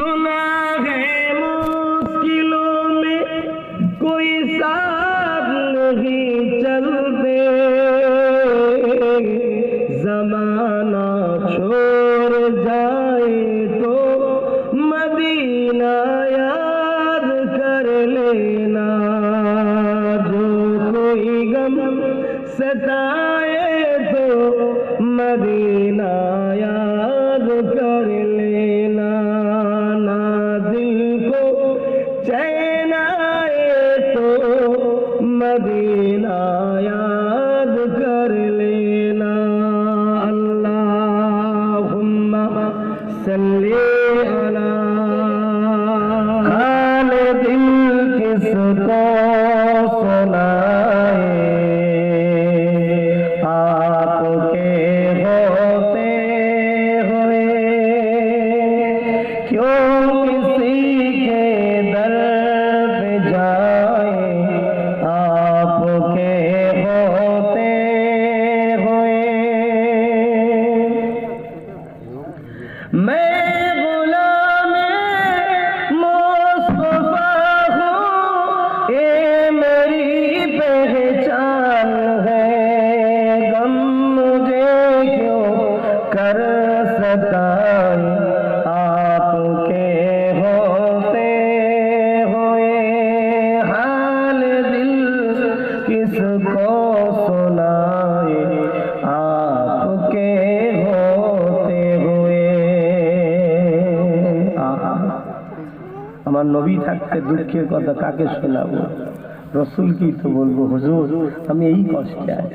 Tonight. নবী থাকতে দুঃখের কথা কাকে শোনাবো? রসুল কি তো বলব, হুজুর, আমি এই কষ্টে আছি।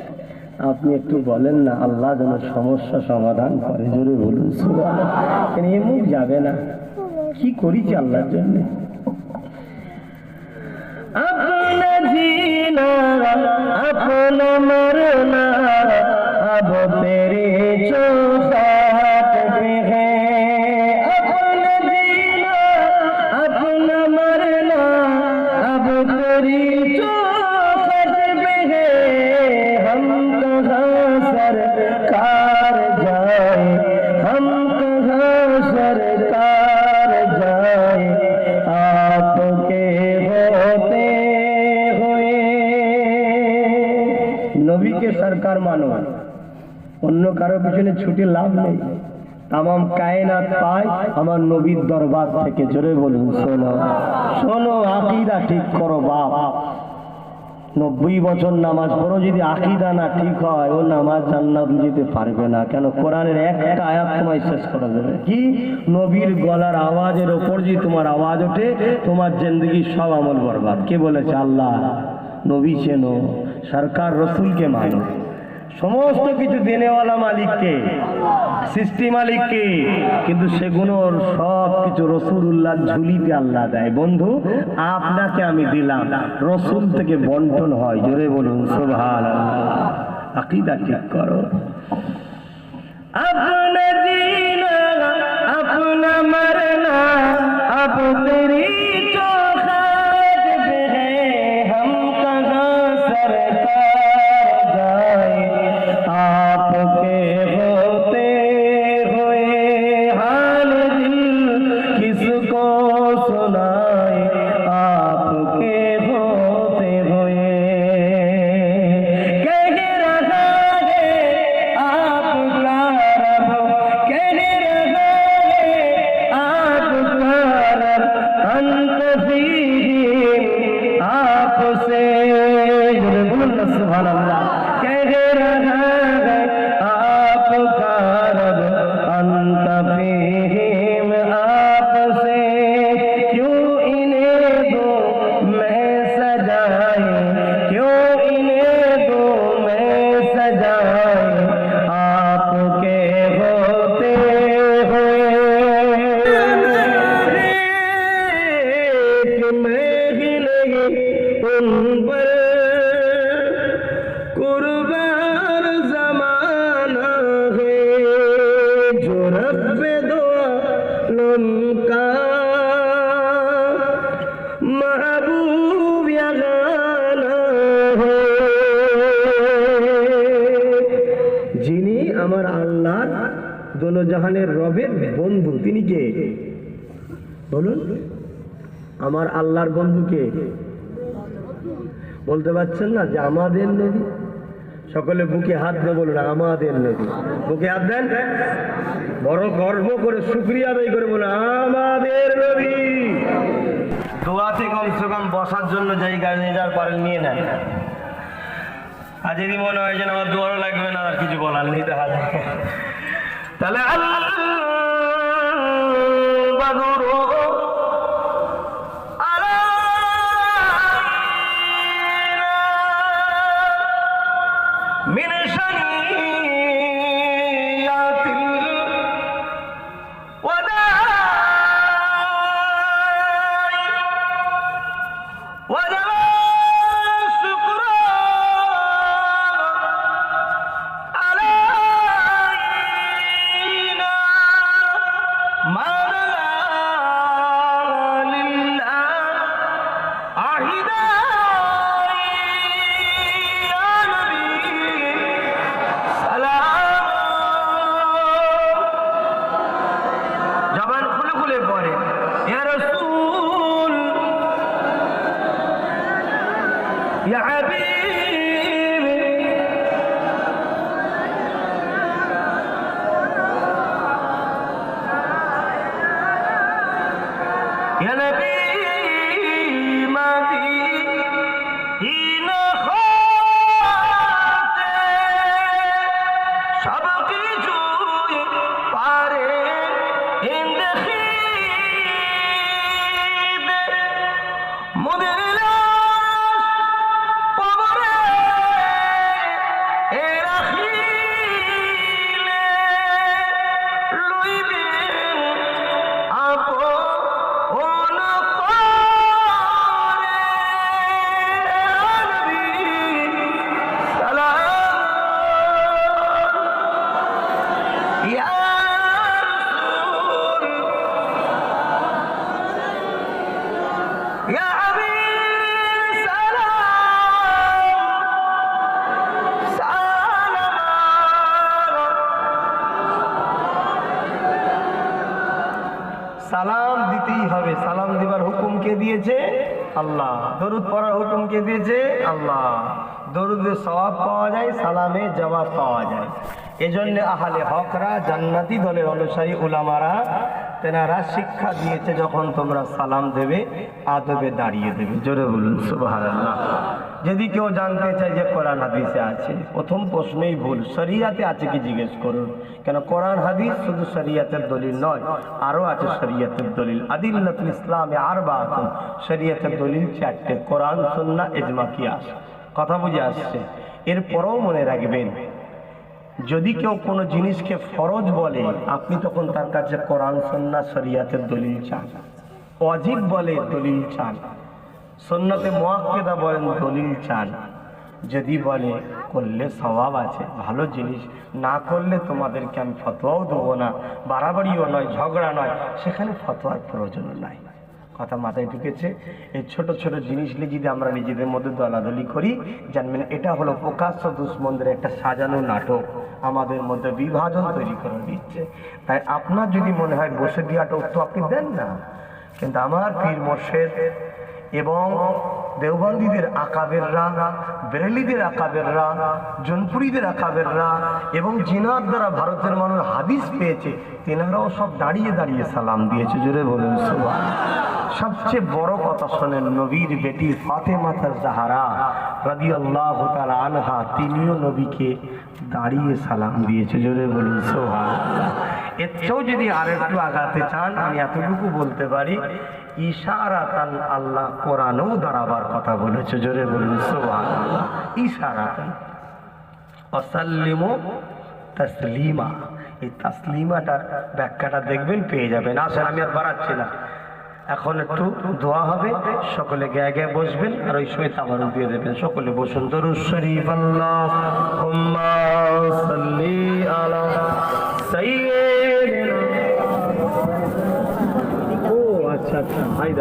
আপনি একটু বলেন না, আল্লাহ যেন সমস্যা সমাধান করে। জোরে বলুন। এ মুখ যাবে না। কি করিছি আল্লাহর জন্য? পিছনে ছুটে লাভ নেই। তামাম কায়নাত পায় আমার নবীর দরবার থেকে। জোরে বলুন, শোনো। শোনো, আকিদা ঠিক করো বাপ। নব্বই বছর নামাজ পড়ো, যদি আকিদা না ঠিক হয়, ও নামাজ জান্নাত যেতে পারবে না। কেন? কোরআনের একটা আয়াত তোমায় শেষ করা যাবে কি? নবীর গলার আওয়াজের ওপর যদি তোমার আওয়াজ ওঠে, তোমার জিন্দগি সব আমল বরবাদ। কে বলেছে? আল্লাহ। নবী চেনো, সরকার রসুলকে মানো। সমস্ত কিছু দেনেওয়ালা মালিককে, সৃষ্টি মালিককে, কিন্তু সেগুলোর সব কিছু রসুল্লাহ ঝুলিতে আল্লাহ দেয়। বন্ধু, আপনাকে আমি দিলাম। রসুল থেকে বন্টন হয়, জোরে বলুন সোভাল আকিদা ঠিক করো। আপনার আপনার আপনা महबूब या गाना है যিনি আমার আল্লাহ দোনো জাহানের রবের বন্ধু তিনি কে বলুন আমার আল্লাহর বন্ধুকে বলতে পারছেন না যে আমাদের নবী সকলে বুকে হাত দিয়ে বলুন আমাদের নবী বুকে হাত দেন। বড় গর্ব করে শুক্রিয়া আদায় করে বলুন আমাদের নবী। দোয়াতে কমসে কম বসার জন্য জায়গা নিয়ে যার পারেন, নিয়ে নেন। আর যদি মনে হয় যেন আমার দোয়ারও লাগবে না, আর কিছু বলার নিতে হাত তাহলে আল্লাহ ইয়া হাবিব এজন্য আহালে হকরা জান্নাতি দলের অনুসারী উলামারা তেনারা শিক্ষা দিয়েছে যখন তোমরা সালাম দেবে, আদবে দাঁড়িয়ে দেবে। জোরে বলুন, সুবহানাল্লাহ। যদি কেউ জানতে চায় যে কোরআন হাদিসে আছে, প্রথম প্রশ্নেই ভুল। শরিয়াতে আছে কি জিজ্ঞেস করুন। কেন কোরআন হাদিস শুধু শরিয়াতের দলিল নয়, আরও আছে শরিয়াতের দলিল। আদিল্লাতুল ইসলামে আর বাতুন শরিয়াতের দলিল চারটে। কোরআন, সুন্নাহ, ইজমা, কিয়াস। কথা বুঝে আসছে। এরপরও মনে রাখবেন যদি কেউ কোনো জিনিসকে ফরজ বলে, আপনি তখন তার কাছে কোরআন সন্না শরিয়াতের দলিল চান। অজিব বলে দলিল চান। সন্ন্যতে মোয়াক্কেদা বলেন দলিল চান। যদি বলে, করলে স্বভাব আছে, ভালো জিনিস, না করলে তোমাদেরকে আমি ফতোয়াও দেবো না। বাড়াবাড়িও নয়, ঝগড়া নয়, সেখানে ফতোয়ার প্রয়োজন নাই। কথা মাথায় ঢুকেছে। এই ছোট ছোট জিনিস নিয়ে যদি আমরা নিজেদের মধ্যে দলাদলি করি, জানবেন এটা হলো প্রকাশ্য দুশ্মনদের একটা সাজানো নাটক। আমাদের মধ্যে বিভাজন তৈরি করে দিচ্ছে। তাই আপনার যদি মনে হয় বসে দেওয়াটা তো আপনি দেন না। কিন্তু আমার পীর মোর্শেদ এবং দেওবন্দীদের আকাবেররা, বেরেলিদের আকাবেররা, জনপুরীদের আকাবেররা এবং জিনার দ্বারা ভারতের মানুষ হাদিস পেয়েছে, তেনারাও সব দাঁড়িয়ে দাঁড়িয়ে সালাম দিয়েছে। জোরে বলুন সুবহান সবচেয়ে বড় কথা শোনেন, নবীর বেটি ফাতেমাতা জাহারা রাদিয়াল্লাহু তাআলা আনহা, তিনিও নবীকে দাঁড়িয়ে সালাম দিয়েছে। জোরে বলুন, সুবহানাল্লাহ। এর যদি আর একটু আগাতে চান, আমি এতটুকু বলতে পারি ইশারাতান আল্লাহ কোরআনেও দাঁড়াবার কথা বলেছে। জোরে বলুন, সুবহানাল্লাহ। ইশারাতান অসাল্লিমু তাসলিমা। এই তাসলিমাটার ব্যাখ্যাটা দেখবেন, পেয়ে যাবেন। আসেন, আমি আর বাড়াচ্ছি না। এখন একটু দোয়া হবে। সকলে গায়ে গায়ে বসবেন আর ওই সময় তাবার দিয়ে দেবেন। সকলে বসুন। ও আচ্ছা আচ্ছা। ভাই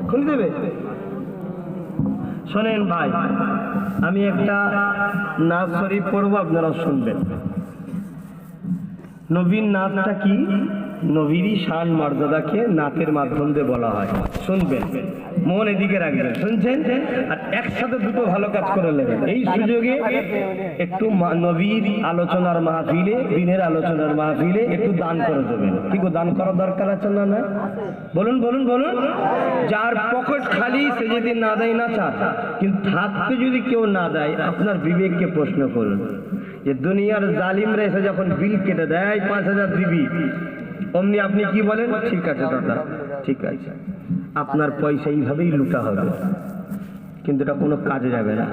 এখন? দেবে দেবে? শোনেন ভাই, আমি একটা নাচ শরীফ পড়ব, আপনারা শুনবেন। নবীর নাথটা কি? নবীরই শান মর্যাদাকে নাতের মাধ্যম দিয়ে বলা হয়। শুনবেন, মন এদিকে রাখবেন, শুনছেন? আর একসাথে দুটো ভালো কাজ করে নেবেন। এই সুযোগে একটু নবীর আলোচনার মাহফিলে, দিনের আলোচনার মাহফিলে একটু দান করে দেবেন। কি দান করার দরকার আছে না না বলুন বলুন বলুন। যার পকেট খালি, সে যদি না দেয়, না চান কিন্তু থাকতে যদি কেউ না দেয়, আপনার বিবেককে প্রশ্ন করুন। যে দুনিয়ার জালিমরা এসে যখন বিল কেটে দেয় পাঁচ হাজার দিবি, অমনি আপনি কি বলেন? ঠিক আছে, দাদা, ঠিক আছে। আপনার পয়সা এইভাবেই লুটা হবে। কিন্তু এটা কোনো কাজে যাবে না।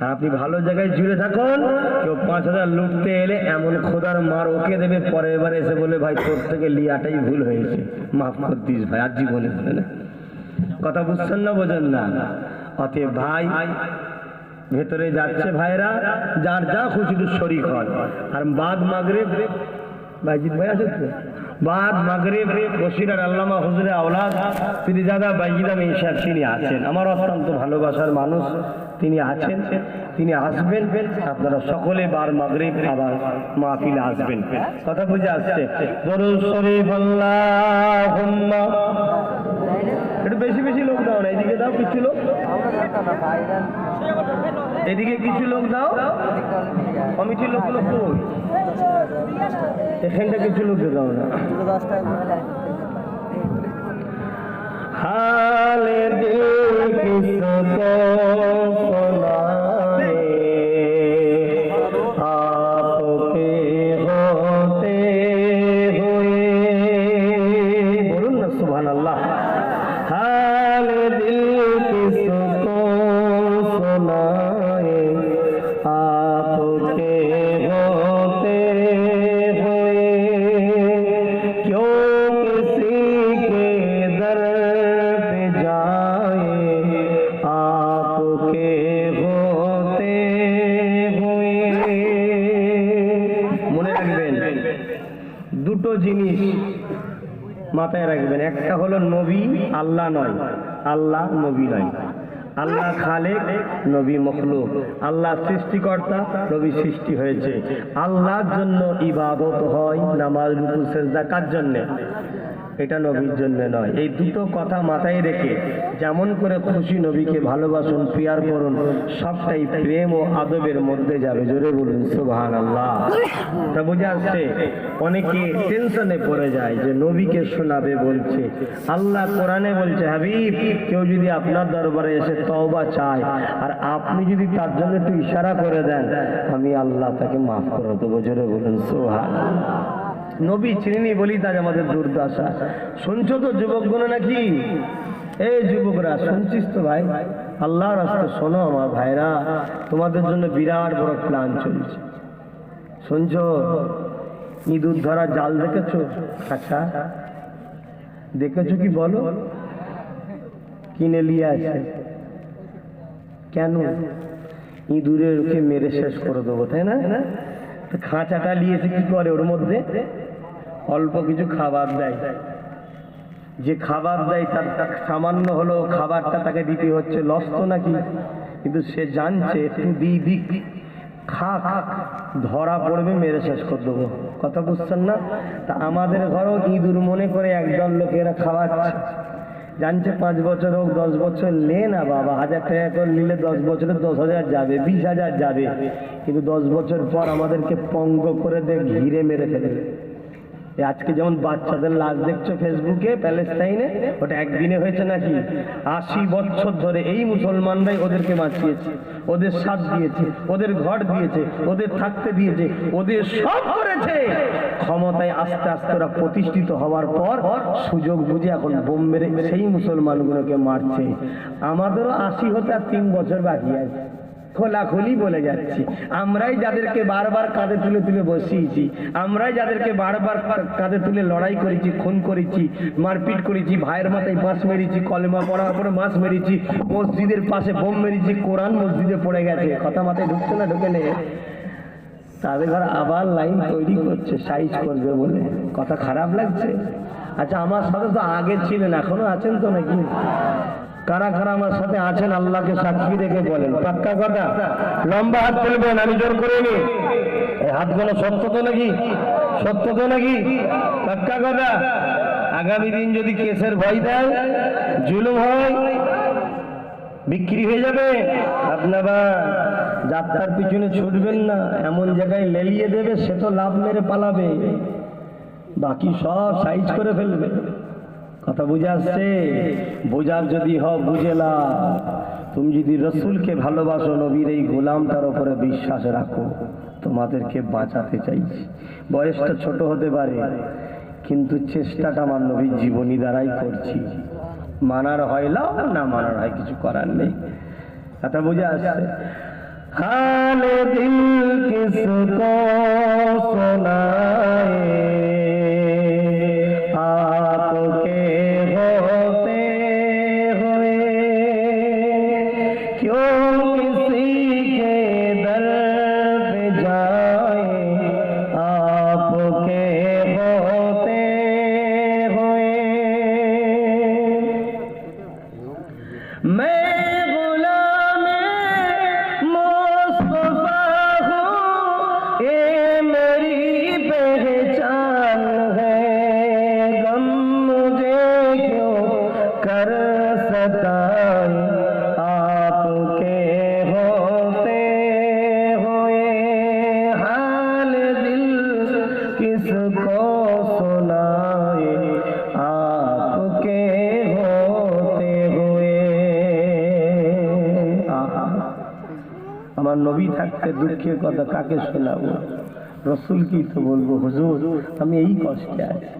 আর আপনি ভালো জায়গায় জুড়ে থাকুন। কেউ পাঁচ হাজার লুটতে এলে এমন খোদার মার ওকে দেবে, পরের বার এসে বলে ভাই, তোর থেকে লিয়াটাই ভুল হয়েছে। মাফ কর দিস, ভাই, আর জীবনে বলে না। কথা বুঝছেন না, বোঝেন না। অতএব ভাই ভেতরে যাচ্ছে ভাইরা, যার যা খুশি তো শরিক হয়। আর বাদ মাগরে ভাইজিৎ ভাই আছে তো? বাদ মাগরেব বসিরার আল্লামা হুজুরে আওলাদ পিরিজাদা বাইজিদা মেশার তিনি আছেন। আমার অত্যন্ত ভালোবাসার মানুষ তিনি আছেন, তিনি আসবেন, আপনারা সকলে বার মাগরিব আবার মাহফিলে আসবেন। কথা বুঝে আসছে। একটু বেশি বেশি লোক দাও না, এদিকে দাও, কিছু লোক। এদিকে কিছু লোক দাও কমিটির লোকগুলো কই? এখানটা কিছু লোক দাও না। হালে দিল কিছু তো আল্লাহ নয় আল্লাহ নবী নয়। আল্লাহ খালেক, নবী মখলুক। আল্লাহ সৃষ্টিকর্তা, নবী সৃষ্টি হয়েছে। আল্লাহর জন্য ইবাদত হয় নামাজ, রুকু, সেজদা, কার জন্যে? এটা নবীর জন্য নয়। এই দুটো কথা মাথায় রেখে যেমন করে খুশি নবীকে ভালোবাসুন পিয়ার করুন, সবটাই প্রেম ও আদবের মধ্যে যাবে। জোরে বলুন সুবহান আল্লাহ তা বুঝে আসছে অনেকে টেনশনে পড়ে যায় যে নবীকে শোনাবে বলছে, আল্লাহ কোরআনে বলছে, হাবিব, কেউ যদি আপনার দরবারে এসে তওবা চায় আর আপনি যদি তার জন্য একটু ইশারা করে দেন, আমি আল্লাহ তাকে মাফ করে দেবো। জোরে বলুন সুবহান নবী চিনি বলি তাজ আমাদের দুর্দশা। শুনছো তো যুবকগুলো নাকি? এই যুবকরা, শুনছিস তো ভাই? আল্লাহ রাস্তা শোনো আমার ভাইরা, তোমাদের জন্য বিরাট বড় প্ল্যান চলছে। শুনছো? ইঁদুর ধরা জাল দেখেছ? কাকা দেখেছ কি বলো? কিনে নিয়ে আছে কেন? ইঁদুরের ওকে মেরে শেষ করে দেবো, তাই না? খাঁচাটা নিয়েছে কি করে ওর মধ্যে? অল্প কিছু খাবার দেয়। যে খাবার দেয় তার সামান্য হলো খাবারটা তাকে দিতে হচ্ছে লস্ত নাকি? কিন্তু সে জানছে, একটু দিক। খা খা ধরা পড়বে, মেরে শেষ করে দেবো। কথা বুঝছেন না? তা আমাদের ঘরেও ইঁদুর মনে করে একদল লোকেরা খাওয়াচ্ছে। জানছে পাঁচ বছর হোক, দশ বছর, নে না বাবা, হাজার টাকা করে নিলে দশ বছরে দশ হাজার যাবে, বিশ হাজার যাবে। কিন্তু দশ বছর পর আমাদেরকে পঙ্গ করে দে, ঘিরে মেরে এই আজকে যেমন বাচ্চাদের লাশ দেখছ ফেসবুকে প্যালেস্টাইনে ওটা একদিনে হয়েছে নাকি? আশি বছর ধরে এই মুসলমানরাই ওদেরকে বাঁচিয়েছে, ওদের সাথ দিয়েছে, ওদের ঘর দিয়েছে, ওদের থাকতে দিয়েছে, ওদের সব করেছে। ক্ষমতায় আস্তে আস্তে ওরা প্রতিষ্ঠিত হওয়ার পর সুযোগ বুঝে এখন বোম মেরে সেই মুসলমানগুলোকে মারছে। আমাদেরও আশি হতে আর তিন বছর বাকি আছে। খোলাখুলি বলে যাচ্ছি। আমরাই যাদেরকে বারবার কাঁধে তুলে তুলে বসিয়েছি, আমরাই যাদেরকে বারবার কাঁধে তুলে লড়াই করেছি, খুন করেছি, মারপিট করেছি, ভাইয়ের মাথায় বাঁশ মেরেছি, কলেমা পড়ার পরে বাঁশ মেরেছি, মসজিদের পাশে বোম মেরেছি, কোরআন মসজিদে পড়ে গেছে। কথা মাথায় ঢুকছে না, ঢুকে নেই তাদের ঘর আবার লাইন তৈরি করছে, সাইজ করবে বলে। কথা খারাপ লাগছে। আচ্ছা আমার সাথে তো আগে ছিলেন, এখনও আছেন তো নাকি? কারা কারা আমার সাথে আছেন, আল্লাহকে সাক্ষী রেখে বলেন। পাক্কা কথা? লম্বা হাত তুলবেন, আমি জোর করে নি এই হাতগুলো সত্য তো নাকি? সত্য তো নাকি? পাক্কা কথা? আগামী দিন যদি কেসের ভয় দেয়, জুলুম হয়, বিক্রি হয়ে যাবে। আপনারা যাত্রার পিছনে ছুটবেন না, এমন জায়গায় লেলিয়ে দেবে, সে তো লাভ মেরে পালাবে। বাকি সব সাইজ করে ফেলবে। কথা বুঝে আসছে? বোঝার যদি হ বুঝে না, তুমি যদি রসুলকে ভালোবাসো, নবীর এই গোলামটার ওপরে বিশ্বাস রাখো, তোমাদেরকে বাঁচাতে চাইছি। বয়সটা ছোট হতে পারে, কিন্তু চেষ্টাটা আমার নবীর জীবনী দ্বারাই করছি। মানার হয় লাও না মানার হয় কিছু করার নেই। কথা বুঝে আসছে? খালে দিল কিসকো সোনায়ে থাকতে দুঃখের কথা কাকে শোনাবো? কি তো বলব, হুজুর, আমি এই কষ্টে আছি।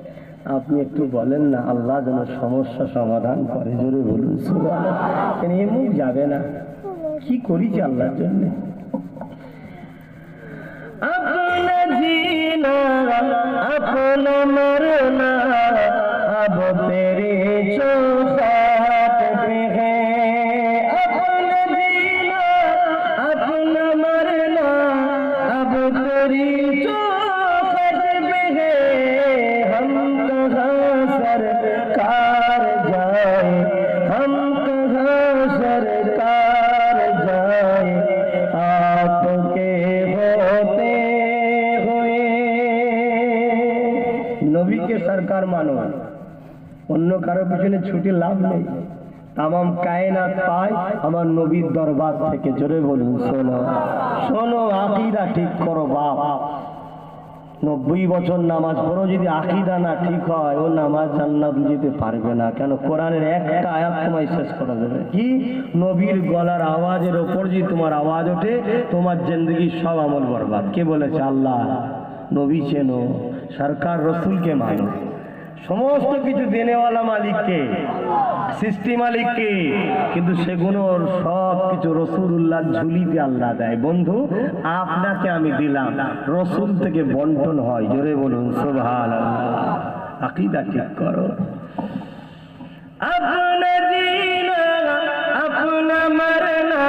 আপনি একটু বলেন না, আল্লাহ যেন সমস্যা সমাধান করে। জোরে বলুন, সুবহানাল্লাহ। কেন এ যাবে না। কি করিছি আল্লাহর জন্য? तेरी चौखट पे है हम कहाँ सरकार जाए हम कहाँ सरकार जाए आपके होते हुए নবীকে সরকার মানো অন্য কারো পিছনে ছুটে লাভ নেই তামাম কায়নাত পায় আমার নবীর দরবার থেকে। জোরে বলুন, শোনো। শোনো, আকিদা ঠিক করো, বাপ। নব্বই বছর নামাজ পড়ো, যদি আকিদা না ঠিক হয়, ও নামাজ জান্নাত যেতে পারবে না। কেন? কোরআনের একটা আয়াত তোমায় শেষ করা যাবে। কি? নবীর গলার আওয়াজের ওপর যদি তোমার আওয়াজ ওঠে, তোমার জিন্দগি সব আমল বরবাদ। কে বলেছে? আল্লাহ। নবী চেনো, সরকার, রসুলকে মানো। সমস্ত কিছু দেনেওয়ালা মালিককে, সৃষ্টি মালিককে, কিন্তু সেগুলোর সব কিছু রসুল্লাহ ঝুলিতে আল্লাহ দেয়। বন্ধু, আপনাকে আমি দিলাম। রসুল থেকে বন্টন হয়। জোরে বলুন সোভাল আকিদা ঠিক করো। আপনা আপনার আপনা মারনা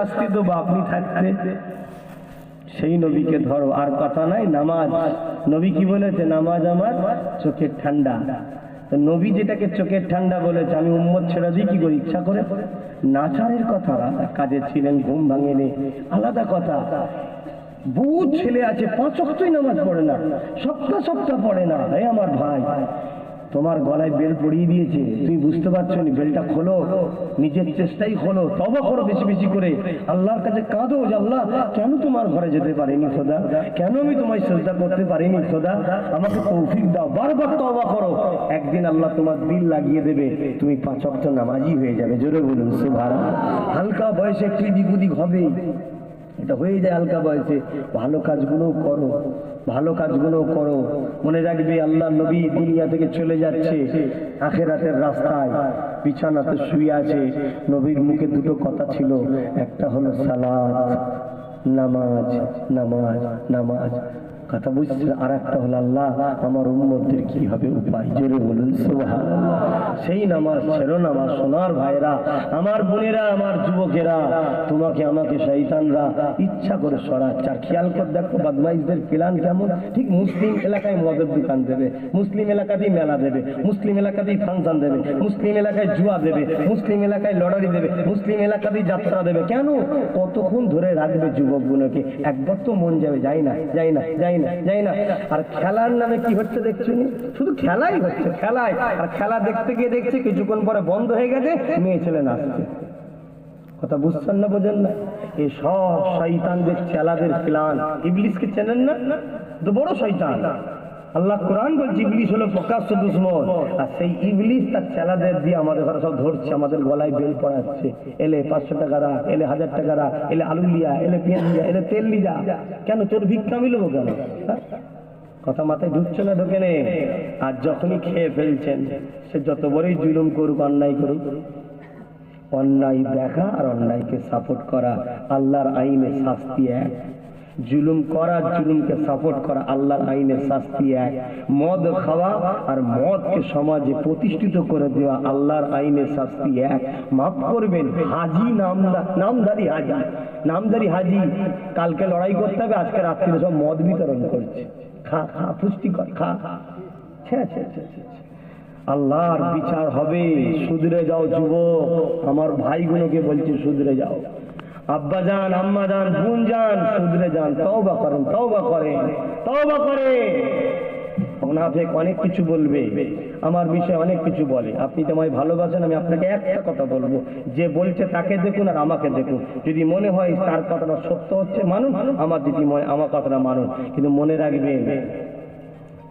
শাস্তি দেবো আপনি থাকতে। সেই নবীকে ধরো, আর কথা নাই, নামাজ। নবী কি বলেছে? নামাজ আমার চোখের ঠান্ডা। নবী যেটাকে চোখের ঠান্ডা বলেছে, আমি উম্মত ছেড়ে দিই কি করি? ইচ্ছা করে নাচারের কথা, কাজে ছিলেন, ঘুম ভাঙেনি। আলাদা কথা। বহু ছেলে আছে, পাঁচ অক্টই নামাজ পড়ে না, সপ্তাহ সপ্তাহ পড়ে না। হে আমার ভাই। তোমার গলায় বেল পড়িয়ে দিয়েছে। তুমি বুঝতে পারছ না? বেলটা খোলো, নিজের চেষ্টাই খোলো তবা করো বেশি বেশি করে। আল্লাহর কাছে কাঁদো যে আল্লাহ, কেন তোমার ঘরে যেতে পারিনি খোদা? কেন আমি তোমায় শ্রদ্ধা করতে পারিনি খোদা? আমাকে তৌফিক দাও, বারবার তবা করো। একদিন আল্লাহ তোমার দিল লাগিয়ে দেবে। তুমি পাঁচ অক্ট নামাজি হয়ে যাবে। জোরে বলুন সুভার হালকা বয়সে একটু দিক ওদিক হবে। এটা হয়ে যায় হালকা বয়সে। ভালো কাজগুলো করো, ভালো কাজগুলো করো। মনে রাখবে আল্লাহ নবী দুনিয়া থেকে চলে যাচ্ছে, আখেরাতের রাস্তায়। বিছানাতে শুয়ে আছে, নবীর মুখে দুটো কথা ছিল, একটা হলো সালাদ নামাজ নামাজ নামাজ। কথা বুঝছে? আর একটা হলো, আল্লাহ, আমার উম্মতদের কি হবে উপায়? জোরে বলুন সেই নামাজ ছেড়ো নামাজ। সোনার ভাইরা, আমার বোনেরা, আমার যুবকেরা, তোমাকে, আমাকে শৈতানরা ইচ্ছা করে সরাচ্ছে। আর খেয়াল করে, দেখো, বদমাইশদের প্ল্যান কেমন? ঠিক মুসলিম এলাকায় মদের দোকান দেবে, মুসলিম এলাকাতেই মেলা দেবে, মুসলিম এলাকাতেই ফাংশন দেবে, মুসলিম এলাকায় জুয়া দেবে, মুসলিম এলাকায় লটারি দেবে, মুসলিম এলাকাতেই যাত্রা দেবে। কেন? কতক্ষণ ধরে রাখবে যুবকগুলোকে? একবার তো মন যাবে, যাই না যাই না যাই না। না আর খেলার নামে কি হচ্ছে দেখছ শুধু খেলাই হচ্ছে, খেলাই। আর খেলা দেখতে গিয়ে দেখছে কিছুক্ষণ পরে বন্ধ হয়ে গেছে, মেয়ে ছেলে নাচছে। কথা বুঝছেন না, বোঝেন না? এই সব শৈতানদের চেলাদের প্লান ইবলিসকে চেনেন না? তো বড় শয়তান। আল্লাহ কোরআন বলছে ইবলিস হলো প্রকাশ্য দুশ্মন। আর সেই ইবলিস তার চেলাদের দিয়ে আমাদের ঘরে সব ধরছে, আমাদের গলায় বেল পড়াচ্ছে এলে পাঁচশো টাকা রাখ, এলে হাজার টাকা রাখ, এলে আলু লিয়া, এলে পেঁয়াজ লিয়া, এলে তেল লিয়া। কেন তোর ভিক্ষা মিলবো কেন? হ্যাঁ? কথা মাথায় ঢুকছে না, ঢোকে নে। আর যখনই খেয়ে ফেলছেন, সে যত বড়ই জুলুম করুক, অন্যায় করুক, অন্যায় দেখা আর অন্যায়কে সাপোর্ট করা আল্লাহর আইনে শাস্তি এক। জুলুম করা, জুলুমকে সাপোর্ট করা, আল্লাহর আইনে শাস্তি এক। মদ খাওয়া আর মদকে সমাজে প্রতিষ্ঠিত করে দেওয়া আল্লাহর আইনে শাস্তি এক। মাফ করবেন, হাজি নামদারি হাজি। নামদারি হাজি, কালকে লড়াই করতে হবে, আজকে রাত্রিরে সব মদ বিতরণ করছে। খা খা, পুষ্টিকর খা। ছে ছে ছে ছে ছে। আল্লাহর বিচার হবে, সুধরে যাও যুবক। আমার ভাইগুলোকে বলছে, সুধরে যাও। আব্বা যান, আম্মা যান, বোন যান সুধরে যান, তওবা করেন তাও তওবা করেন, তওবা করে। মুনাফেক অনেক কিছু বলবে, আমার বিষয়ে অনেক কিছু বলে। আপনি তো আমায় ভালোবাসেন, আমি আপনাকে একটা কথা বলব, যে বলছে তাকে দেখুন আর আমাকে দেখুন। যদি মনে হয় তার কথাটা সত্য হচ্ছে মানুন আমার যদি মনে আমার কথাটা মানুন কিন্তু মনে রাখবেন,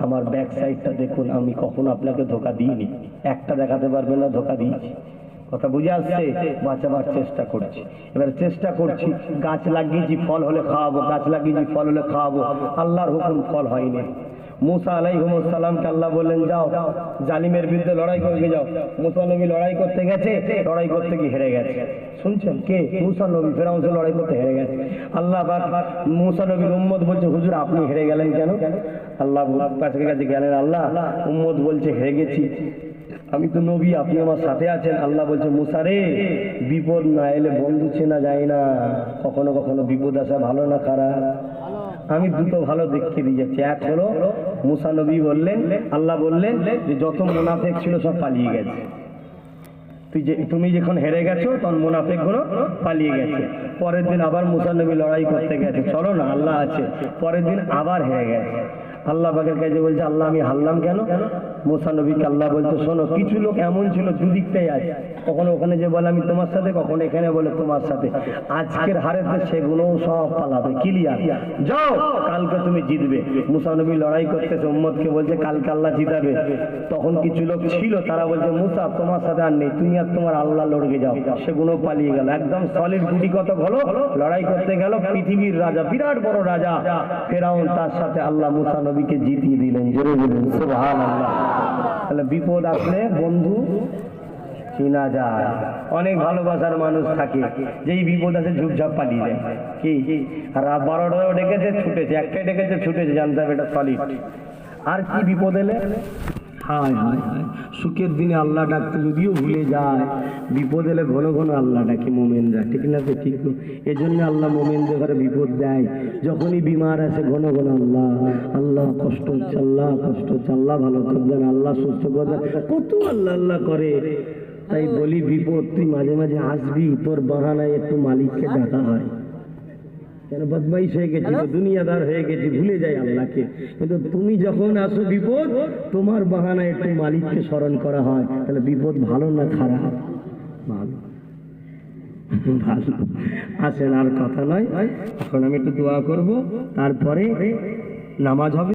আমার ব্যাক সাইডটা দেখুন, আমি কখনো আপনাকে ধোকা দিইনি। একটা দেখাতে পারবেন না, ধোকা দিয়েছি। কথা বুঝে আসছে? বাঁচাবার চেষ্টা করছি। এবার চেষ্টা করছি, গাছ লাগিয়েছি, ফল হলে খাওয়াবো, গাছ লাগিয়েছি, ফল হলে খাওয়াবো। আল্লাহর হুকুম ফল হয়নি। মুসা আলাইহুমসালামকে আল্লাহ বললেন, যাও, জালিমের বিরুদ্ধে লড়াই করতে যাও। মুসা নবী লড়াই করতে গেছে, লড়াই করতে গিয়ে হেরে গেছে। শুনছেন কে? মুসা নবী, ফেরাউন লড়াই করতে হেরে গেছে। আল্লাহ মুসা নবীর উম্মত বলছে, হুজুর, আপনি হেরে গেলেন কেন? আল্লাহ কাছে গেলেন, আল্লাহ, উম্মত বলছে, হেরে গেছি। আমি তো নবী, আপনি আমার সাথে আছেন। আল্লাহ বলছে, মুসা রে, বিপদ না এলে বন্ধু চেনা যায় না। কখনো কখনো বিপদ আসা ভালো না খারাপ। আমি দুটো ভালো দেখিয়ে দিয়ে যাচ্ছি। এক হলো, মুসা নবী বললেন, আল্লাহ বললেন যে যত মুনাফেক ছিল সব পালিয়ে গেছে। তুই যে, তুমি যখন হেরে গেছো, তখন মুনাফেকগুলো পালিয়ে গেছে। পরের দিন আবার মুসা নবী লড়াই করতে গেছে। চলো না, আল্লাহ আছে। পরের দিন আবার হেরে গেছে। আল্লাহ পাকের কাছে বলছে, আল্লাহ, আমি হারলাম কেন? মুসা নবীকে আল্লাহ বলছে, শোনো, কিছু লোক এমন ছিল দুদিকটাই আছে। কখনো ওখানে যে বলে, আমি তোমার সাথে কখনো এখানে বলে, তোমার সাথে আজকের হারেতে সেগুলোও সব পালাবে ক্লিয়ার যাও, কালকে তুমি জিতবে। মুসা নবী লড়াই করতেছে উম্মদকে বলছে, কালকে আল্লাহ জিতাবে। তখন কিছু লোক ছিল, তারা বলছে, মুসা, তোমার সাথে আর নেই, তুমি আর তোমার আল্লাহ লড়কে যাও। সেগুলো পালিয়ে গেল। একদম সলিড গুটি কত হলো, লড়াই করতে গেল পৃথিবীর রাজা, বিরাট বড় রাজা। ফেরাউন তার সাথে আল্লাহ মুসানবীকে জিতিয়ে দিলেন। জোরে বলুন, সুবহানাল্লাহ। তাহলে বিপদ আসলে বন্ধু চেনা যায়। অনেক ভালোবাসার মানুষ থাকে, যেই বিপদ আছে ঝুপঝাপ পালিয়ে যায়। কি? আর বারোটাও ডেকেছে, ছুটেছে, একটাই ডেকেছে, ছুটেছে, জানতে হবে এটা সলিড আর কি বিপদ এলে? হায় হায় হায় সুখের দিনে আল্লাহ ডাকতে যদিও ভুলে যায়, বিপদ এলে ঘন ঘন আল্লাহ ডাকে মোমেনরা ঠিক না তো? ঠিক। না এজন্য আল্লাহ মোমেনদের ঘরে বিপদ দেয়। যখনই বিমার আছে ঘন ঘন আল্লাহ আল্লাহ কষ্ট হচ্ছে, আল্লাহ কষ্ট হচ্ছে, আল্লাহ ভালো করবেন, আল্লাহ সুস্থ করবেন। কত আল্লাহ আল্লাহ করে। তাই বলি বিপদ, তুই মাঝে মাঝে আসবি, তোর বাহানায় একটু মালিককে ডাকা হয়। কেন বদমাইশ হয়ে গেছি দুনিয়াদার হয়ে গেছি ভুলে যাই আল্লাহকে। কিন্তু তুমি যখন আসো বিপদ তোমার বাহানা একটু মালিককে স্মরণ করা হয়। তাহলে বিপদ ভালো না খারাপ? ভালো। ভালো। আসেন আর কথা নয়। এখন আমি একটু দোয়া করব। তারপরে নামাজ হবে।